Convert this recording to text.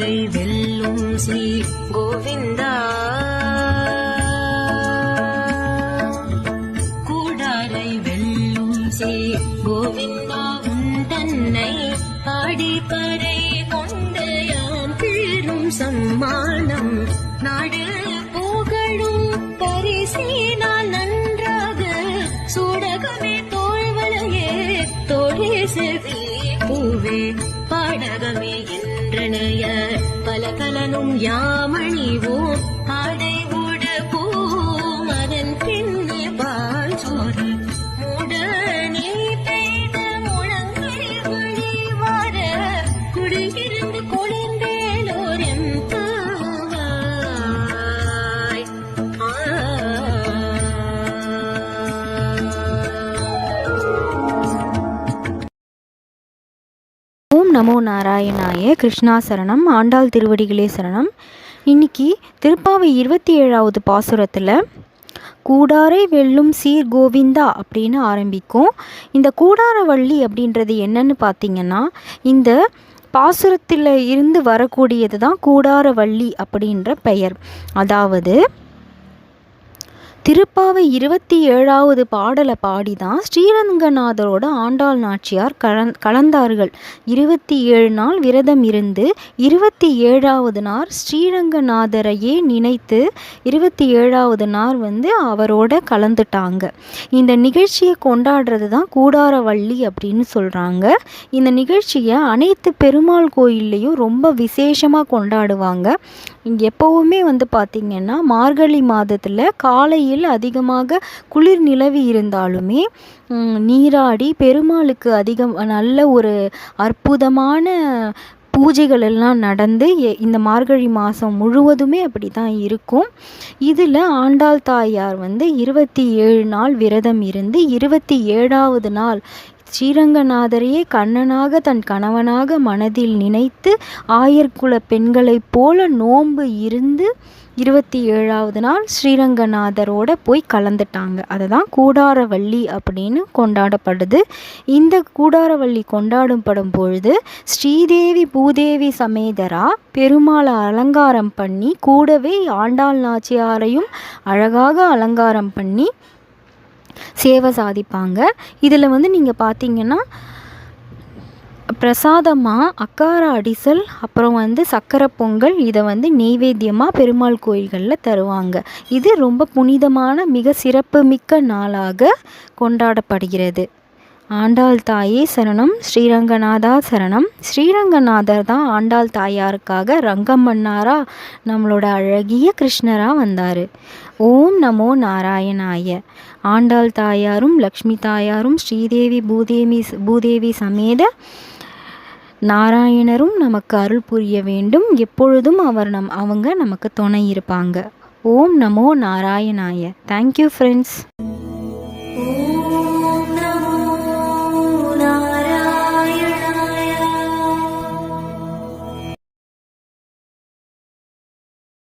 கூடாரை வெல்லும் ஸ்ரீ கோவிந்தா. கூடாரை வெல்லும் ஸ்ரீ கோவிந்தா உன் தன்னை ஆடிப்பறை கொண்டு யாம் பெரும் சம்மானம். நாடு புகழும் பரிசீனால் நன்றாக சூடகமே தோல்வலையே தோழே செவி பூவே. பாடகமே என்றனைய பல கலனும் யாமணிவோம் ஆடை நமோ நாராயணாய கிருஷ்ணா சரணம் ஆண்டாள் திருவடிகளே சரணம். இன்னைக்கு திருப்பாவை இருபத்தி ஏழாவது பாசுரத்தில் கூடாரை வெல்லும் சீர் கோவிந்தா அப்படின்னு ஆரம்பிக்கும். இந்த கூடாரவள்ளி அப்படின்றது என்னன்னு பார்த்தீங்கன்னா இந்த பாசுரத்தில் இருந்து வரக்கூடியது தான் கூடாரவள்ளி அப்படின்ற பெயர். அதாவது திருப்பாவை இருபத்தி ஏழாவது பாடலை பாடி தான் ஸ்ரீரங்கநாதரோட ஆண்டாள் நாச்சியார் கலந் கலந்தார்கள். இருபத்தி ஏழு நாள் விரதம் இருந்து இருபத்தி ஏழாவது நாள் ஸ்ரீரங்கநாதரையே நினைத்து இருபத்தி ஏழாவது நாள் வந்து அவரோட கலந்துட்டாங்க. இந்த நிகழ்ச்சியை கொண்டாடுறது தான் கூடாரவள்ளி அப்படின்னு சொல்கிறாங்க இந்த நிகழ்ச்சியை அனைத்து பெருமாள் கோயில்லையும் ரொம்ப விசேஷமாக கொண்டாடுவாங்க. எப்போவுமே வந்து பார்த்திங்கன்னா மார்கழி மாதத்தில் காலை பகுதியில் அதிகமாக குளிர் நிலவி இருந்தாலுமே நீராடி பெருமாளுக்கு அதிகம் நல்ல ஒரு அற்புதமான பூஜைகள் எல்லாம் நடந்து எ- இந்த மார்கழி மாதம் முழுவதுமே அப்படி தான் இருக்கும். இதில் ஆண்டாள் தாயார் வந்து இருபத்தி ஏழு நாள் விரதம் இருந்து இருபத்தி ஏழாவது நாள் ஸ்ரீரங்கநாதரையே கண்ணனாக தன் கணவனாக மனதில் நினைத்து ஆயர்குல பெண்களைப் போல நோன்பு இருந்து இருபத்தி ஏழாவது நாள் ஸ்ரீரங்கநாதரோட போய் கலந்துட்டாங்க. அதை தான் கூடாரவள்ளி அப்படின்னு கொண்டாடப்படுது. இந்த கூடாரவள்ளி கொண்டாடப்படும் பொழுது ஸ்ரீதேவி பூதேவி சமேதரா பெருமாளை அலங்காரம் பண்ணி கூடவே ஆண்டாள் நாச்சியாரையும் அழகாக அலங்காரம் பண்ணி சேவை சாதிப்பாங்க. இதில் வந்து நீங்கள் பார்த்தீங்கன்னா பிரசாதமாக அக்கார அடிசல் அப்புறம் வந்து சக்கரை பொங்கல் இதை வந்து நெய்வேத்தியமாக பெருமாள் கோயில்களில் தருவாங்க. இது ரொம்ப புனிதமான மிக சிறப்புமிக்க நாளாக கொண்டாடப்படுகிறது. ஆண்டாள் தாயே சரணம் ஸ்ரீரங்கநாதா சரணம். ஸ்ரீரங்கநாதர் தான் ஆண்டாள் தாயாருக்காக ரங்கம்மன்னாரா நம்மளோட அழகிய கிருஷ்ணராக வந்தார். ஓம் நமோ நாராயணாய. ஆண்டாள் தாயாரும் லக்ஷ்மி தாயாரும் ஸ்ரீதேவி பூதேவி பூதேவி சமேத நாராயணரும் நமக்கு அருள் புரிய வேண்டும். எப்பொழுதும் அவர் நம் அவங்க நமக்கு துணை இருப்பாங்க. ஓம் நமோ நாராயணாய. Thank you friends